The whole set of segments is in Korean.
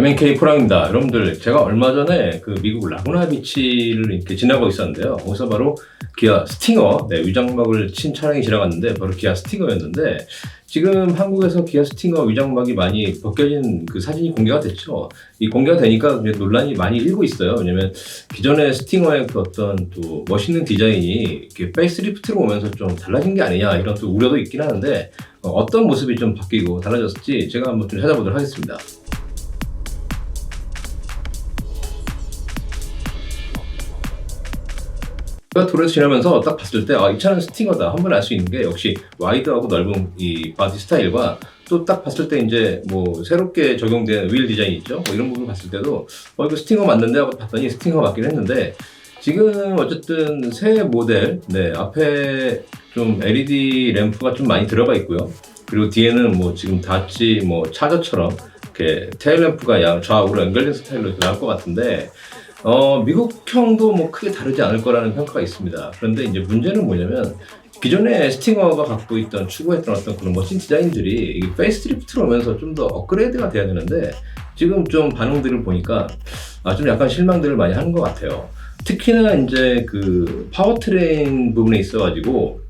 MNK 포랑입니다. 여러분들, 제가 얼마 전에 그 미국 라구나 비치를 이렇게 지나고 있었는데요. 거기서 바로 기아 스팅어, 네, 위장막을 친 차량이 지나갔는데, 바로 기아 스팅어였는데, 지금 한국에서 기아 스팅어 위장막이 많이 벗겨진 그 사진이 공개가 됐죠. 이 공개가 되니까 논란이 많이 일고 있어요. 왜냐면 기존의 스팅어의 그 어떤 또 멋있는 디자인이 이렇게 페이스리프트로 오면서 좀 달라진 게 아니냐 이런 또 우려도 있긴 하는데 어, 어떤 모습이 좀 바뀌고 달라졌을지 제가 한번 좀 찾아보도록 하겠습니다. 제가 도로에서 지나면서 딱 봤을 때, 아, 이 차는 스팅어다. 한 번 알 수 있는 게 역시 와이드하고 넓은 이 바디 스타일과 또 딱 봤을 때 이제 뭐 새롭게 적용된 휠 디자인 있죠? 뭐 이런 부분 봤을 때도, 어, 이거 스팅어 맞는데 하고 봤더니 스팅어 맞긴 했는데, 지금 어쨌든 새 모델, 네, 앞에 좀 LED 램프가 좀 많이 들어가 있고요. 그리고 뒤에는 뭐 지금 다치 뭐 차저처럼 이렇게 테일 램프가 양 좌우로 연결된 스타일로 나올 것 같은데, 어, 미국형도 뭐 크게 다르지 않을 거라는 평가가 있습니다. 그런데 이제 문제는 뭐냐면 기존에 스팅어가 갖고 있던 추구했던 어떤 그런 멋진 디자인들이 이 페이스리프트로 오면서 좀 더 업그레이드가 돼야 되는데 지금 좀 반응들을 보니까 아, 좀 약간 실망들을 많이 하는 것 같아요. 특히나 이제 그 파워트레인 부분에 있어가지고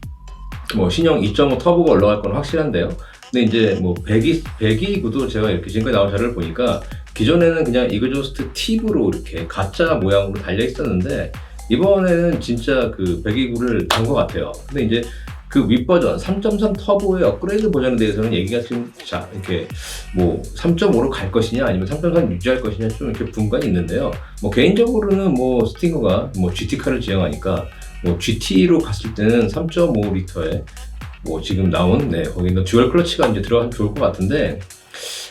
뭐 신형 2.5 터보가 올라갈 건 확실한데요. 근데 이제 뭐 배기 배기구도 제가 이렇게 지금까지 나온 자료를 보니까 기존에는 그냥 이그조스트 팁으로 이렇게 가짜 모양으로 달려 있었는데 이번에는 진짜 그 배기구를 단 것 같아요. 근데 이제 그 윗버전 3.3 터보의 업그레이드 버전에 대해서는 얘기가 지금 자 이렇게 뭐 3.5로 갈 것이냐 아니면 3.3 유지할 것이냐 좀 이렇게 분간이 있는데요. 뭐 개인적으로는 뭐 스팅어가 뭐 GT카를 지향하니까 뭐 GT로 갔을 때는 3.5리터에 뭐 지금 나온 네 거기는 듀얼 클러치가 이제 들어가면 좋을 것 같은데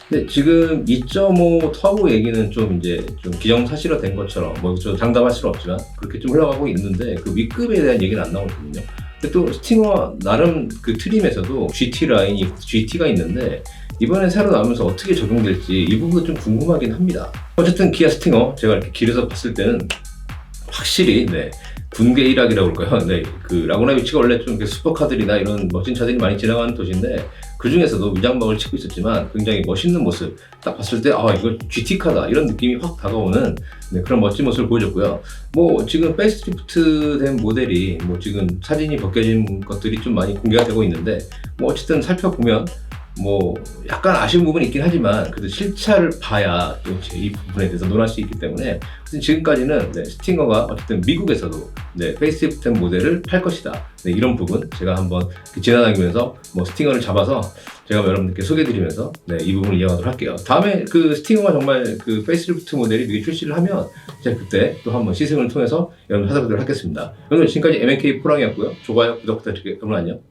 근데 지금 2.5 터보 얘기는 좀 이제 좀 기정사실화 된 것처럼 뭐좀 장담할 수는 없지만 그렇게 좀 흘러가고 있는데 그 윗급에 대한 얘기는 안 나오거든요. 근데 또 스팅어 나름 그 트림에서도 GT 라인이 GT가 있는데 이번에 새로 나오면서 어떻게 적용될지 이 부분도 좀 궁금하긴 합니다. 어쨌든 기아 스팅어 제가 이렇게 길에서 봤을 때는 확실히 네 군계 일학이라고 그럴까요? 네, 그 라구나 비치가 원래 좀 슈퍼카들이나 이런 멋진 차들이 많이 지나가는 도시인데 그 중에서도 위장막을 치고 있었지만 굉장히 멋있는 모습 딱 봤을 때 아 이거 GT카다 이런 느낌이 확 다가오는 네, 그런 멋진 모습을 보여줬고요. 뭐 지금 페이스리프트된 모델이 뭐 지금 사진이 벗겨진 것들이 좀 많이 공개가 되고 있는데 뭐 어쨌든 살펴보면 뭐 약간 아쉬운 부분이 있긴 하지만 그래도 실차를 봐야 또 이제 이 부분에 대해서 논할 수 있기 때문에 지금까지는 네, 스팅어가 어쨌든 미국에서도 네, 페이스리프트 모델을 팔 것이다. 네, 이런 부분 제가 한번 그 지나다니면서 뭐 스팅어를 잡아서 제가 여러분들께 소개해드리면서 네, 이 부분을 이어가도록 할게요. 다음에 그 스팅어가 정말 그 페이스리프트 모델이 미국 출시를 하면 제가 그때 또 한번 시승을 통해서 여러분 찾아보도록 하겠습니다. 오늘 지금까지 MNK 포랑이었고요. 좋아요, 구독. 여러분 안녕.